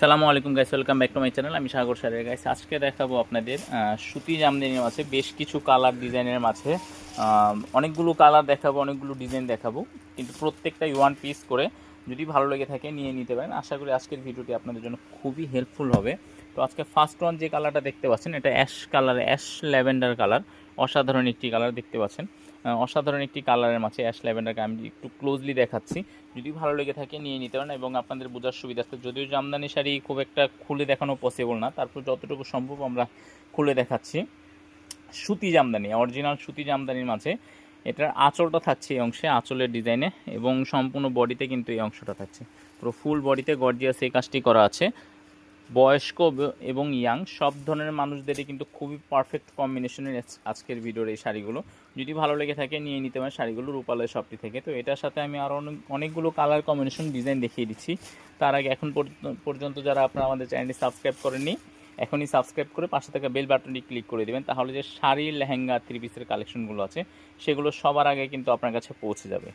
সালামু আলাইকুম guys welcome back to my channel আমি সাগর সারের গাইস আজকে দেখাবো আপনাদের সুতি জামদানির মাঝে বেশ কিছু কালার ডিজাইনের আহ, অনেকগুলো কালার দেখাবো অনেকগুলো ডিজাইন দেখাবো কিন্তু প্রত্যেকটাই ওয়ান পিস করে যদি ভালো লেগে থাকে নিয়ে নিতে পারেন। আশা করি আজকের ভিডিওটি আপনাদের জন্য খুবই হেল্পফুল হবে। তো আজকে ফার্স্ট ওয়ান যে কালারটা দেখতে পাচ্ছেন এটা ash colour ash lavender colour অসাধারণ একটি কালার দেখতে পাচ্ছেন। অসাধারণ একটি কালারের মাঝে অ্যাশ ল্যাভেন্ডারকে আমি একটু ক্লোজলি দেখাচ্ছি। যদি ভালো লেগে থাকে নিয়ে নিতে পারেন এবং আপনাদের বোঝার সুবিধার্থে, যদিও জামদানি শাড়ি খুব একটা খুলে দেখানো পসিবল না, তারপর যতটুকু সম্ভব আমরা খুলে দেখাচ্ছি। সুতি জামদানি অরিজিনাল সুতি জামদানির মাঝে এটার আঁচলটা থাকছে এই অংশে, আঁচলের ডিজাইনে এবং সম্পূর্ণ বডিতে কিন্তু এই অংশটা থাকছে। পুরো ফুল বডিতে গর্জিয়াস এই কাজটি করা আছে। বয়স্ক এবং ইয়াং সব ধরনের মানুষদেরই কিন্তু খুবই পারফেক্ট কম্বিনেশনের আজকের ভিডিওর এই শাড়িগুলো। যদি ভালো লেগে থাকে, নিয়ে নিতে পারেন। শাড়িগুলো রূপালয় শপটি থেকে। তো এটার সাথে আমি আরও অনেক অনেকগুলো কালার কম্বিনেশন ডিজাইন দেখিয়ে দিচ্ছি। তার আগে এখন পর্য- পর্যন্ত যারা আপনারা আমাদের চ্যানেলটি সাবস্ক্রাইব করেননি, এখনই সাবস্ক্রাইব করে পাশে থাকা বেল বাটনটি ক্লিক করে দেবেন। তাহলে যে শাড়ি লেহেঙ্গা থ্রি পিসের কালেকশনগুলো আছে, সেগুলো সবার আগে কিন্তু আপনার কাছে পৌঁছে যাবে।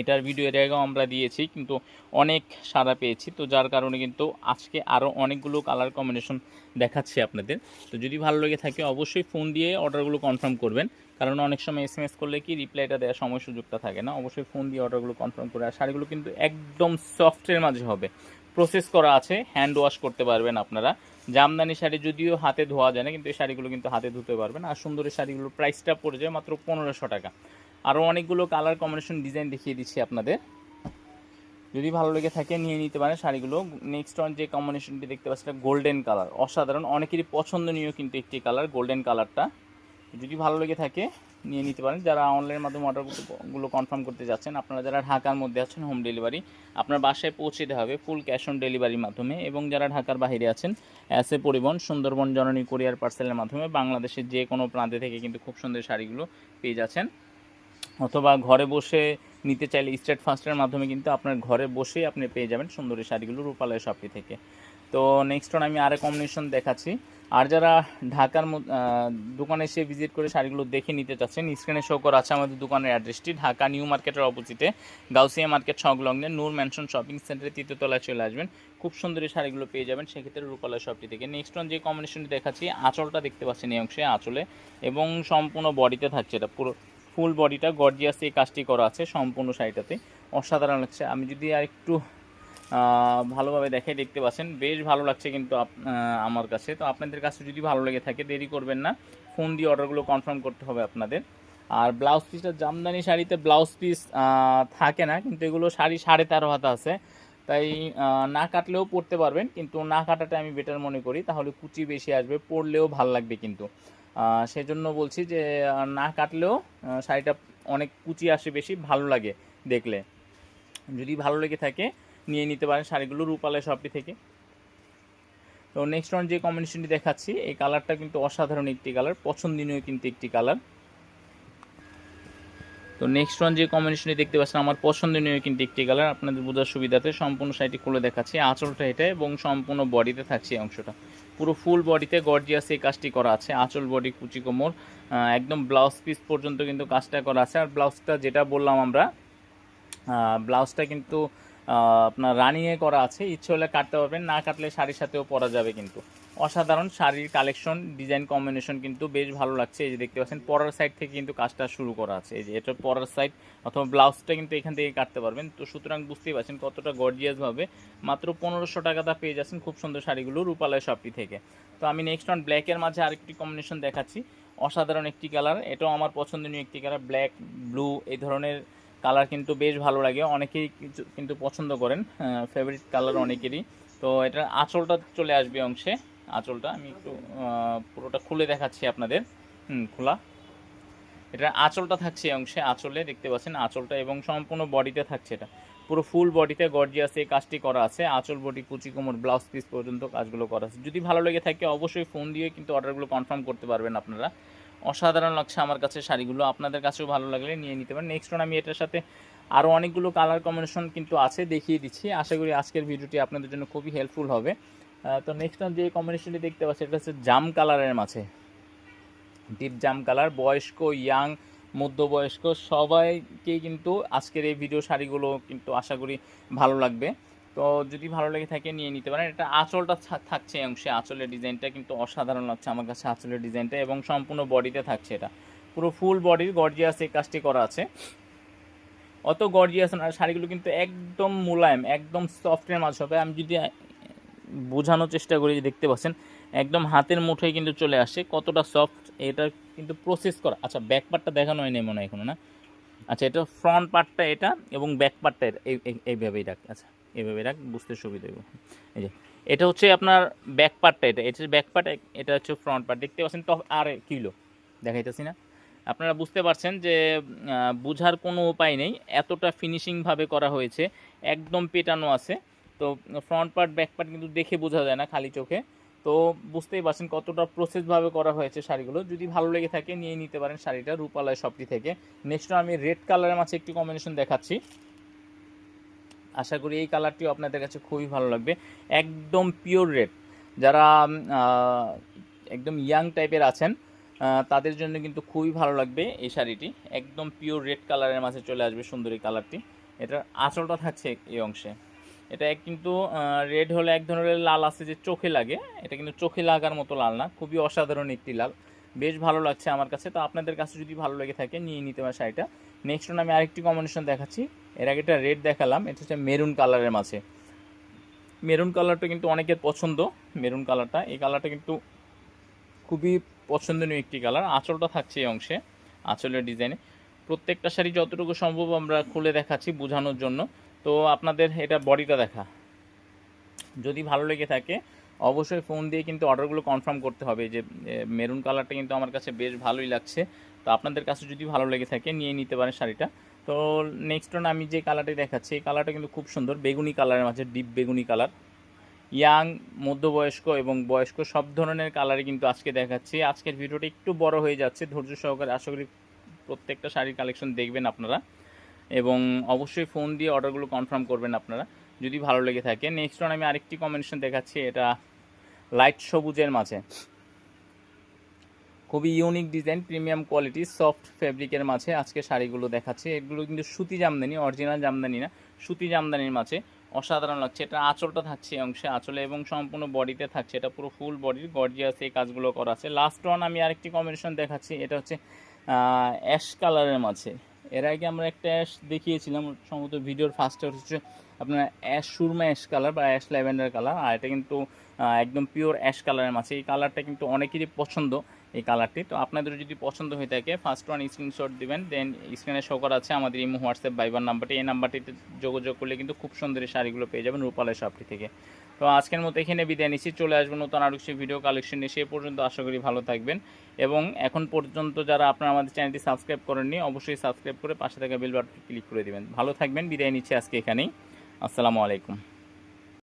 এটার ভিডিও এর আগেও আমরা দিয়েছি, কিন্তু অনেক সাড়া পেয়েছি। তো যার কারণে কিন্তু আজকে আরও অনেকগুলো কালার কম্বিনেশন দেখাচ্ছি আপনাদের। তো যদি ভালো লেগে থাকে, অবশ্যই ফোন দিয়ে অর্ডারগুলো কনফার্ম করবেন। কারণ অনেক সময় এস এম এস করলে কি রিপ্লাইটা দেওয়ার সময় সুযোগটা থাকে না। অবশ্যই ফোন দিয়ে অর্ডারগুলো কনফার্ম করে, আর শাড়িগুলো কিন্তু একদম সফটের মাঝে হবে। প্রসেস করা আছে হ্যান্ড ওয়াশ করতে পারবেন আপনারা। জামদানি শাড়ি যদিও হাতে ধোয়া যায় না, কিন্তু এই শাড়িগুলো কিন্তু হাতে ধুতে পারবেন। আর সুন্দর এই শাড়িগুলোর প্রাইসটা পড়ে যায় মাত্র পনেরোশো টাকা। আরও অনেকগুলো কালার কম্বিনেশন ডিজাইন দেখিয়ে দিচ্ছি আপনাদের। যদি ভালো লেগে থাকে, নিয়ে নিতে পারেন শাড়িগুলো। নেক্সট অন যে কম্বিনেশনটি দেখতে পাচ্ছি এটা গোল্ডেন কালার অসাধারণ। অনেকেরই পছন্দনীয় কিন্তু একটি কালার গোল্ডেন কালারটা যদি ভালো লেগে থাকে, নিয়ে নিতে পারেন। যারা অনলাইনের মাধ্যমে অর্ডারগুলো কনফার্ম করতে যাচ্ছেন, আপনারা যারা ঢাকার মধ্যে আছেন হোম ডেলিভারি আপনার বাসায় পৌঁছে দেওয়া হবে ফুল ক্যাশ অন ডেলিভারির মাধ্যমে। এবং যারা ঢাকার বাইরে আছেন অ্যাসে পরিবহন, সুন্দরবন জননী কোরিয়ার পার্সেলের মাধ্যমে বাংলাদেশের যে কোনো প্রান্তে থেকে কিন্তু খুব সুন্দর শাড়িগুলো পেয়ে যাচ্ছেন। অথবা ঘরে বসে নিতে চাইলে স্টেট ফাস্টের মাধ্যমে কিন্তু আপনার ঘরে বসেই আপনি পেয়ে যাবেন সুন্দর শাড়িগুলো রূপালয় শপটি থেকে। তো নেক্সট অন আমি আরেক কম্বিনেশন দেখাচ্ছি। আর যারা ঢাকার দোকানে এসে ভিজিট করে শাড়িগুলো দেখে নিতে চাচ্ছেন স্ক্রিনে শো করা আছে আমাদের দোকানের অ্যাড্রেসটি ঢাকা নিউ মার্কেটের অপোজিটে গাউসিয়া মার্কেট সংলগ্নে নূর ম্যানশন শপিং সেন্টারে তৃতীয়তলায় চলে আসবেন। খুব সুন্দর শাড়িগুলো পেয়ে যাবেন সেক্ষেত্রে রূপালয় শপটি থেকে। নেক্সট অন যে কম্বিনেশনটি দেখাচ্ছি, আঁচলটা দেখতে পাচ্ছেন এই অংশে আঁচলে এবং সম্পূর্ণ বডিতে থাকছে এটা পুরো। ফুল বডিটা গর্জিয়াস এই কাজটি করা আছে সম্পূর্ণ শাড়িটাতে। অসাধারণ লাগছে। আমি যদি আর একটু ভালোভাবে দেখাই, দেখতে পাচ্ছেন, বেশ ভালো লাগছে কিন্তু আমার কাছে। তো আপনাদের কাছে যদি ভালো লেগে থাকে, দেরি করবেন না। ফোন দিয়ে অর্ডারগুলো কনফার্ম করতে হবে আপনাদের। আর ব্লাউজ পিসটা, জামদানি শাড়িতে ব্লাউজ পিস থাকে না, কিন্তু এগুলো শাড়ি সাড়ে তেরো হাতা আছে। তাই না কাটলেও পরতে পারবেন, কিন্তু না কাটাটা আমি বেটার মনে করি। তাহলে কুচি বেশি আসবে, পরলেও ভালো লাগবে কিন্তু। সেজন্য বলছি যে না কাটলেও শাড়িটা অনেক কুচি আসে বেশি, ভালো লাগে দেখলে। যদি ভালো লেগে থাকে, নিয়ে নিতে পারেন শাড়িগুলো রূপালয় শপটি থেকে। তো নেক্সট ওয়ান যে কম্বিনেশনটি দেখাচ্ছি, এই কালারটা কিন্তু অসাধারণ একটি কালার পছন্দনীয় কিন্তু একটি কালার তো নেক্সট ওয়ান যে কম্বিনেশনটি দেখতে পাচ্ছেন, আমার পছন্দনীয় কিন্তু একটি কালার আপনাদের বোঝার সুবিধাতে সম্পূর্ণ শাড়িটি খুলে দেখাচ্ছি। আঁচলটা এটা এবং সম্পূর্ণ বডিতে থাকছে অংশটা। পুরো ফুল বডিতে গর্জিয়াস এই কাজটি করা আছে। আঁচল বডি কুচি, কোমর একদম ব্লাউজ পিস পর্যন্ত কিন্তু কাজটা করা আছে। আর ব্লাউজটা যেটা বললাম আমরা ব্লাউজটা কিন্তু আপনার রানিংয়ে করা আছে। ইচ্ছে হলে কাটতে পারবেন, না কাটলে শাড়ির সাথেও পরা যাবে কিন্তু। অসাধারণ শাড়ির কালেকশন, ডিজাইন কম্বিনেশন কিন্তু বেশ ভালো লাগছে। এই যে দেখতে পাচ্ছেন, পরার সাইড থেকে কিন্তু কাজটা শুরু করা আছে। এই যে এটা পরার সাইড অথবা ব্লাউজটা কিন্তু এখান থেকে কাটতে পারবেন। তো সুতরাং বুঝতেই পারছেন কতটা গর্জিয়াস ভাবে মাত্র পনেরোশো টাকা টাকাটা পেয়ে যাচ্ছেন খুব সুন্দর শাড়িগুলো রূপালয় শপটি থেকে। তো আমি নেক্সট ওয়ান ব্ল্যাকের মাঝে আরেকটি কম্বিনেশন দেখাচ্ছি। অসাধারণ একটি কালার এটাও আমার পছন্দনীয় একটি কালার ব্ল্যাক ব্লু এই ধরনের কালার কিন্তু বেশ ভালো লাগে। অনেকেই কিন্তু পছন্দ করেন ফেভারিট কালার অনেকেরই। তো এটার আঁচলটা চলে আসবে অংশে। আঁচলটা, আমি একটু পুরোটা খুলে দেখাচ্ছি আপনাদের। হুম, খোলা। এটা আঁচলটা থাকছে অংশে, আঁচলে দেখতে পাচ্ছেন, আঁচলটা এবং সম্পূর্ণ বডিতে থাকছে এটা। পুরো ফুল বডিতে গর্জিয়াস এই কাজটি করা আছে। আঁচল, বডি, কুচি, কোমর, ব্লাউজ পিস পর্যন্ত কাজগুলো করা আছে। যদি ভালো লেগে থাকে, অবশ্যই ফোন দিয়ে কিন্তু অর্ডারগুলো কনফার্ম করতে পারবেন আপনারা। অসাধারণ লাগছে আমার কাছে শাড়িগুলো। আপনাদের কাছেও ভালো লাগলে নিয়ে নিতে পারেন। নেক্সট আমি এটার সাথে আরও অনেকগুলো কালার কম্বিনেশন কিন্তু আছে, দেখিয়ে দিচ্ছি। আশা করি আজকের ভিডিওটি আপনাদের জন্য খুবই হেল্পফুল হবে। তো নেক্সট যে কম্বিনেশনটি দেখতে পাচ্ছি, এটা হচ্ছে জাম কালারের মাঝে ডিপ জাম কালার বয়স্ক ইয়াং মধ্যবয়স্ক, সবাইকেই কিন্তু আজকের এই ভিডিও শাড়িগুলো কিন্তু আশা করি ভালো লাগবে। তো যদি ভালো লেগে থাকে, নিয়ে নিতে পারেন। এটা আঁচলটা থাকছে অংশে, আঁচলের ডিজাইনটা কিন্তু অসাধারণ লাগছে আমার কাছে আঁচলের ডিজাইনটা এবং সম্পূর্ণ বডিতে থাকছে এটা। পুরো ফুল বডির গর্জিয়াস এই কাজটি করা আছে। অত গর্জিয়াস না, শাড়িগুলো কিন্তু একদম মোলায়েম, একদম সফটের মাঝে হবে। আমি যদি বোঝানোর চেষ্টা করি দেখতে পাচ্ছেন, একদম হাতের মুঠোয় কিন্তু চলে আসে, কতটা সফট এটা কিন্তু প্রসেস করা। আচ্ছা ব্যাক পার্টটা দেখানো হয়নি মনে হয় এখনও না? আচ্ছা এটা ফ্রন্ট পার্টটা এটা এবং ব্যাক পার্টটা এই, এই- এইভাবেই রাখ। আচ্ছা এইভাবেই রাখ, বুঝতে সুবিধা হবে এই যে, এটা হচ্ছে আপনার ব্যাক পার্টটা এটা। এটা ব্যাক পার্ট এটা হচ্ছে ফ্রন্ট পার্ট দেখতে পাচ্ছেন তো আর কিলো, দেখাইতেছি না। আপনারা বুঝতে পারছেন যে বোঝার কোনো উপায় নেই। এতটা ফিনিশিংভাবে করা হয়েছে, একদম পেটানো আছে। তো ফ্রন্ট পার্ট ব্যাক পার্ট কিন্তু দেখে বোঝা যায় না খালি চোখে। তো বুঝতেই পারছেন কতটা প্রসেসভাবে করা হয়েছে শাড়িগুলো। যদি ভালো লেগে থাকে নিয়ে নিতে পারেন শাড়িটা রূপালয় শপটি থেকে। নেক্সট আমি রেড কালারের মাঝে একটি কম্বিনেশন দেখাচ্ছি। আশা করি এই কালারটিও আপনাদের কাছে খুবই ভালো লাগবে। একদম পিওর রেড যারা একদম ইয়াং টাইপের আছেন তাদের জন্য কিন্তু খুবই ভালো লাগবে এই শাড়িটি। একদম পিওর রেড কালারের মাঝে চলে আসবে সুন্দরী কালারটি এটার আঁচলটা থাকছে এই অংশে। এটা কিন্তু রেড হলে এক ধরনের লাল আছে যে চোখে লাগে। এটা কিন্তু চোখে লাগার মতো লাল না, খুবই অসাধারণ একটি লাল। বেশ ভালো লাগছে আমার কাছে। তো আপনাদের কাছে যদি ভালো লেগে থাকে, নিয়ে নিতে পারে শাড়িটা। নেক্সট আমি আরেকটি কম্বিনেশন দেখাচ্ছি। এর আগে একটা রেড দেখালাম, এটা হচ্ছে মেরুন কালারের মাঝে। মেরুন কালারটা কিন্তু অনেকের পছন্দ মেরুন কালারটা এই কালারটা কিন্তু খুবই পছন্দনীয় একটি কালার আঁচলটা থাকছে এই অংশে, আঁচলের ডিজাইনে প্রত্যেকটা শাড়ি যতটুকু সম্ভব আমরা খুলে দেখাচ্ছি বোঝানোর জন্য। তো আপনাদের এটা বডিটা দেখা। যদি ভালো লেগে থাকে, অবশ্যই ফোন দিয়ে কিন্তু অর্ডারগুলো কনফার্ম করতে হবে যে মেরুন কালারটা কিন্তু আমার কাছে বেশ ভালোই লাগছে। তো আপনাদের কাছে যদি ভালো লেগে থাকে, নিয়ে নিতে পারেন শাড়িটা। তো নেক্সট অন আমি যে কালারটি দেখাচ্ছি, এই কালারটা কিন্তু খুব সুন্দর, বেগুনি কালারের মাঝে ডিপ বেগুনি কালার ইয়াং মধ্যবয়স্ক এবং বয়স্ক সব ধরনের কালারই কিন্তু আজকে দেখাচ্ছি। আজকের ভিডিওটা একটু বড় হয়ে যাচ্ছে, ধৈর্য সহকারে আশা করি প্রত্যেকটা শাড়ির কালেকশন দেখবেন আপনারা। এবং অবশ্যই ফোন দিয়ে অর্ডারগুলো কনফার্ম করবেন আপনারা। যদি ভালো লেগে থাকে নেক্সট অন আমি আরেকটি কম্বিনেশন দেখাচ্ছি, এটা লাইট সবুজের মাঝে। খুবই unique design premium quality soft ফেব্রিকের মাঝে আজকে শাড়িগুলো দেখাচ্ছে। এগুলো কিন্তু সুতি জামদানি অরিজিনাল জামদানি না, সুতি জামদানির মাঝে। অসাধারণ লাগছে, এটা আঁচলটা থাকছে অংশে, আঁচলে এবং সম্পূর্ণ বডিতে থাকছে, এটা পুরো ফুল বডির গর্জিয়াস এই কাজগুলো করা আছে। লাস্ট ওয়ান আমি আরেকটি কম্বিনেশন দেখাচ্ছি, এটা হচ্ছে অ্যাশ কালারের মাঝে। এর আগে আমরা একটা অ্যাশ দেখিয়েছিলাম, সম্ভবত ভিডিওর ফার্স্টে হচ্ছে আপনার অ্যাশ সুরমা অ্যাশ কালার বা অ্যাশ ল্যাভেন্ডার কালার। আর এটা কিন্তু একদম পিওর অ্যাশ কালারের মাছ। এই কালারটা কিন্তু অনেকেরই পছন্দ। এই কালারটি। তো আপনাদের যদি পছন্দ হয়ে থাকে ফার্স্ট ওয়ান স্ক্রিনশট দিবেন দেন স্ক্রিনে শো করা আছে আমাদের ইমো হোয়াটসঅ্যাপ বাইবার নাম্বারটি এই নাম্বারটিতে যোগাযোগ করলে কিন্তু খুব সুন্দর এই শাড়িগুলো পেয়ে যাবেন রূপালয় শপটি থেকে। তো আজকের মতো এখানে বিদায় নিচ্ছি, চলে আসব নতুন আরও কিছু ভিডিও কালেকশন নিয়ে, সে পর্যন্ত আশা করি ভালো থাকবেন। এবং এখন পর্যন্ত যারা আপনারা আমাদের চ্যানেলটি সাবস্ক্রাইব করেননি, অবশ্যই সাবস্ক্রাইব করে পাশে থাকা বেল বাটনটি ক্লিক করে দিবেন। ভালো থাকবেন, বিদায় নিচ্ছি আজকে এখানেই। আসসালামু আলাইকুম।